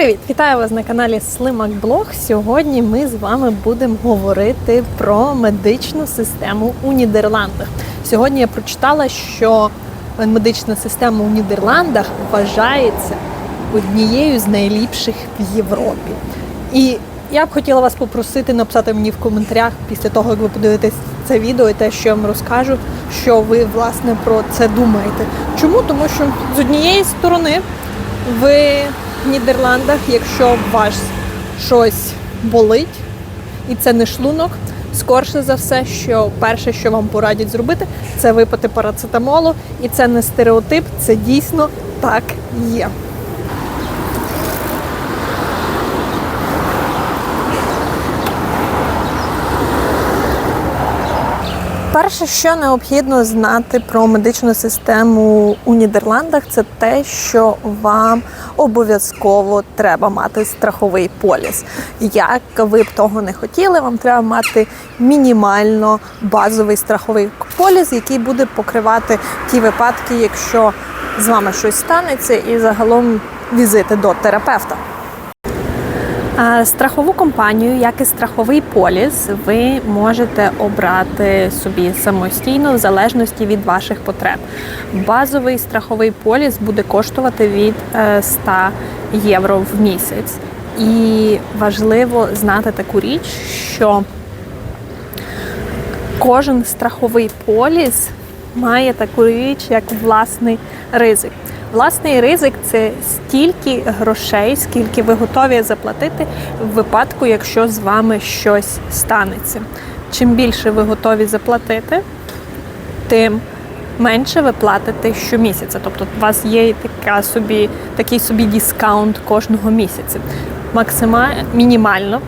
Привіт! Вітаю вас на каналі Слимак Блог. Сьогодні ми з вами будемо говорити про медичну систему у Нідерландах. Сьогодні я прочитала, що медична система у Нідерландах вважається однією з найліпших в Європі. І я б хотіла вас попросити написати мені в коментарях після того, як ви подивитесь це відео і те, що я вам розкажу, що ви власне про це думаєте. Чому? Тому що з однієї сторони ви в Нідерландах, якщо вас щось болить, і це не шлунок, скорше за все, що перше, що вам порадять зробити, це випити парацетамолу. І це не стереотип, це дійсно так є. Перше, що необхідно знати про медичну систему у Нідерландах, це те, що вам обов'язково треба мати страховий поліс. Як ви б того не хотіли, вам треба мати мінімально базовий страховий поліс, який буде покривати ті випадки, якщо з вами щось станеться, і загалом візити до терапевта. Страхову компанію, як і страховий поліс, ви можете обрати собі самостійно в залежності від ваших потреб. Базовий страховий поліс буде коштувати від е, 100 євро в місяць. І важливо знати таку річ, що кожен страховий поліс має таку річ, як власний ризик. Власний ризик це стільки грошей, скільки ви готові заплатити в випадку, якщо з вами щось станеться. Чим більше ви готові заплатити, тим менше ви платите щомісяця. Тобто у вас є така собі, такий собі дискаунт кожного місяця. Максимально мінімально.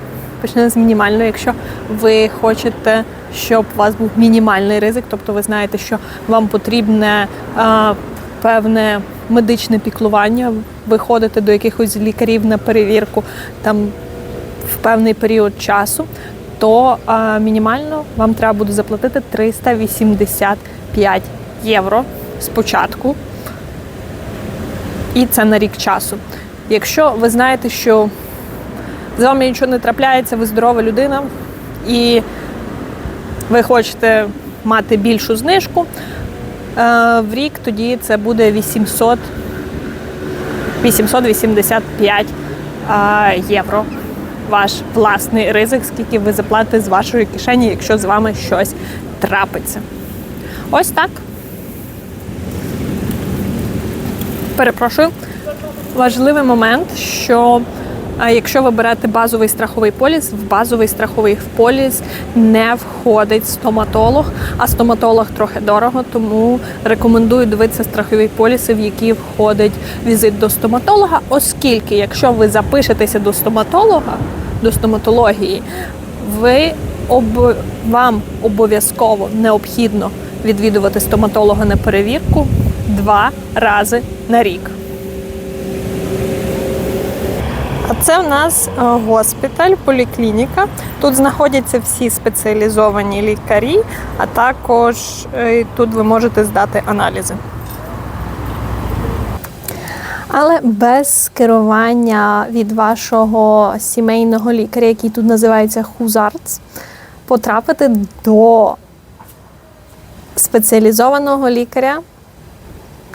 Почнемо з мінімального, якщо ви хочете, щоб у вас був мінімальний ризик, тобто ви знаєте, що вам потрібне а, певне медичне піклування, ви ходите до якихось лікарів на перевірку там в певний період часу, то а, мінімально вам треба буде заплатити 385 євро спочатку. І це на рік часу. Якщо ви знаєте, що з вами нічого не трапляється, ви здорова людина, і ви хочете мати більшу знижку, е, в рік тоді це буде 800, 885 е, євро. Ваш власний ризик, скільки ви заплатите з вашої кишені, якщо з вами щось трапиться. Ось так. Перепрошую. Важливий момент, що а якщо ви берете базовий страховий поліс, в базовий страховий поліс не входить стоматолог, а стоматолог трохи дорого, тому рекомендую дивитися страхові поліси, в які входить візит до стоматолога, оскільки, якщо ви запишетеся до стоматолога, до стоматології, ви об... вам обов'язково необхідно відвідувати стоматолога на перевірку два рази на рік. А це в нас е, госпіталь, поліклініка. Тут знаходяться всі спеціалізовані лікарі, а також е, тут ви можете здати аналізи. Але без керування від вашого сімейного лікаря, який тут називається Хузарц, потрапити до спеціалізованого лікаря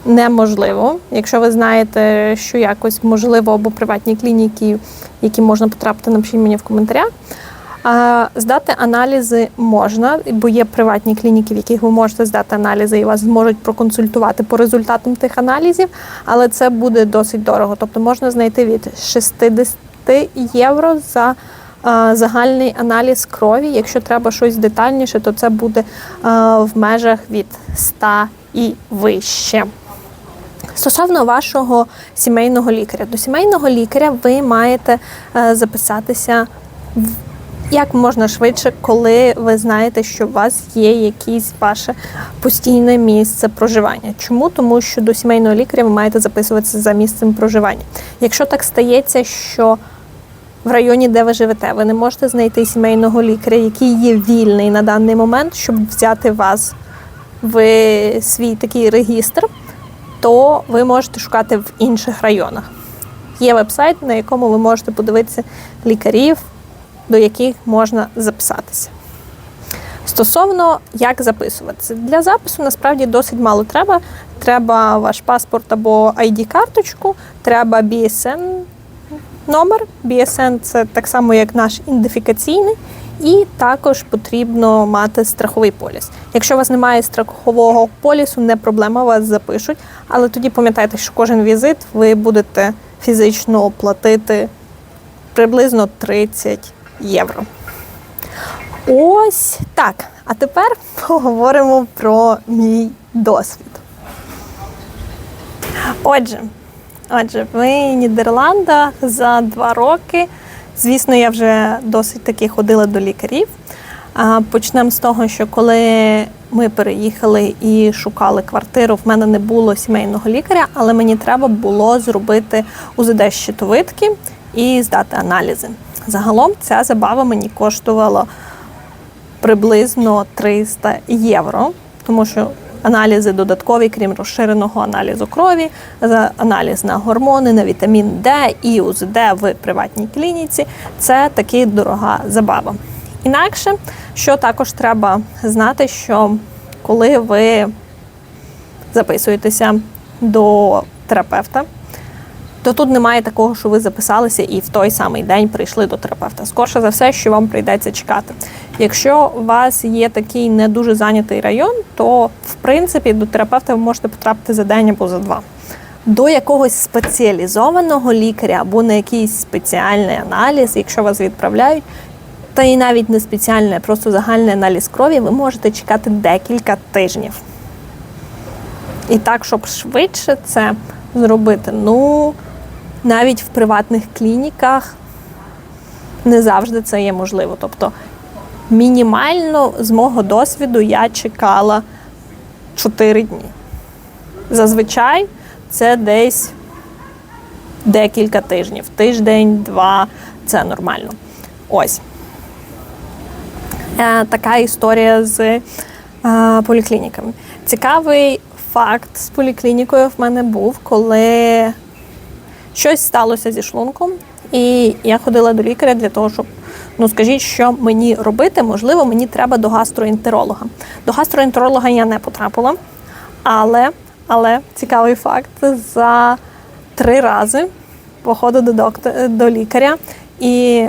неможливо. Якщо ви знаєте, що якось можливо або приватні клініки, які можна потрапити, напишіть мені в коментарях. Здати аналізи можна, бо є приватні клініки, в яких ви можете здати аналізи і вас зможуть проконсультувати по результатам тих аналізів, але це буде досить дорого. Тобто можна знайти від 60 євро за загальний аналіз крові. Якщо треба щось детальніше, то це буде в межах від 100 і вище. Стосовно вашого сімейного лікаря, до сімейного лікаря ви маєте е, записатися в- як можна швидше, коли ви знаєте, що у вас є якесь ваше постійне місце проживання. Чому? Тому що до сімейного лікаря ви маєте записуватися за місцем проживання. Якщо так стається, що в районі, де ви живете, ви не можете знайти сімейного лікаря, який є вільний на даний момент, щоб взяти вас в свій такий регістр, то ви можете шукати в інших районах. Є веб-сайт, на якому ви можете подивитися лікарів, до яких можна записатися. Стосовно як записуватися, для запису насправді досить мало треба. Треба ваш паспорт або ID-карточку, треба BSN номер. BSN це так само, як наш ідентифікаційний, і також потрібно мати страховий поліс. Якщо у вас немає страхового полісу, не проблема, вас запишуть. Але тоді пам'ятайте, що кожен візит ви будете фізично платити приблизно 30 євро. Ось так. А тепер поговоримо про мій досвід. Отже, отже, в Нідерландах за два роки, звісно, я вже досить таки ходила до лікарів. Почнемо з того, що коли ми переїхали і шукали квартиру, в мене не було сімейного лікаря, але мені треба було зробити УЗД щитовидки і здати аналізи. Загалом ця забава мені коштувала приблизно 300 євро, тому що аналізи додаткові, крім розширеного аналізу крові, за аналіз на гормони, на вітамін Д і УЗД в приватній клініці це таки дорога забава. Інакше, що також треба знати, що коли ви записуєтеся до терапевта, то тут немає такого, що ви записалися і в той самий день прийшли до терапевта. Скорше за все, що вам прийдеться чекати. Якщо у вас є такий не дуже зайнятий район, то в принципі до терапевта ви можете потрапити за день або за два. До якогось спеціалізованого лікаря або на якийсь спеціальний аналіз, якщо вас відправляють, та і навіть не спеціальний, а просто загальний аналіз крові, ви можете чекати декілька тижнів. І так, щоб швидше це зробити, ну навіть в приватних клініках не завжди це є можливо. Тобто, мінімально з мого досвіду я чекала 4 дні. Зазвичай це десь декілька тижнів. Тиждень, два це нормально. Ось. Е, така історія з е, поліклініками. Цікавий факт з поліклінікою в мене був, коли щось сталося зі шлунком, і я ходила до лікаря для того, щоб ну скажіть, що мені робити. Можливо, мені треба до гастроентеролога. До гастроентеролога я не потрапила, але, але цікавий факт, за три рази походу до доктора до лікаря і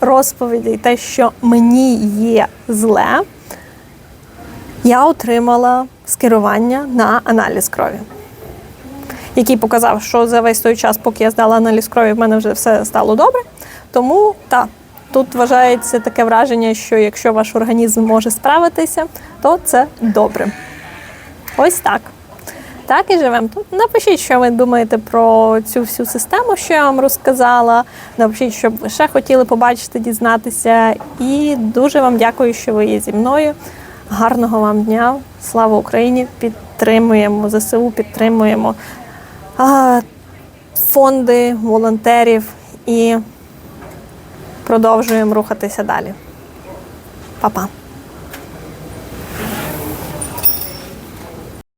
розповіді, те, що мені є зле, я отримала скерування на аналіз крові, який показав, що за весь той час, поки я здала аналіз крові, в мене вже все стало добре. Тому так, тут вважається таке враження, що якщо ваш організм може справитися, то це добре. Ось так. Так і живемо тут. Напишіть, що ви думаєте про цю всю систему, що я вам розказала. Напишіть, що б ви ще хотіли побачити, дізнатися. І дуже вам дякую, що ви є зі мною. Гарного вам дня! Слава Україні! Підтримуємо ЗСУ, підтримуємо фонди, волонтерів і продовжуємо рухатися далі. Па-па!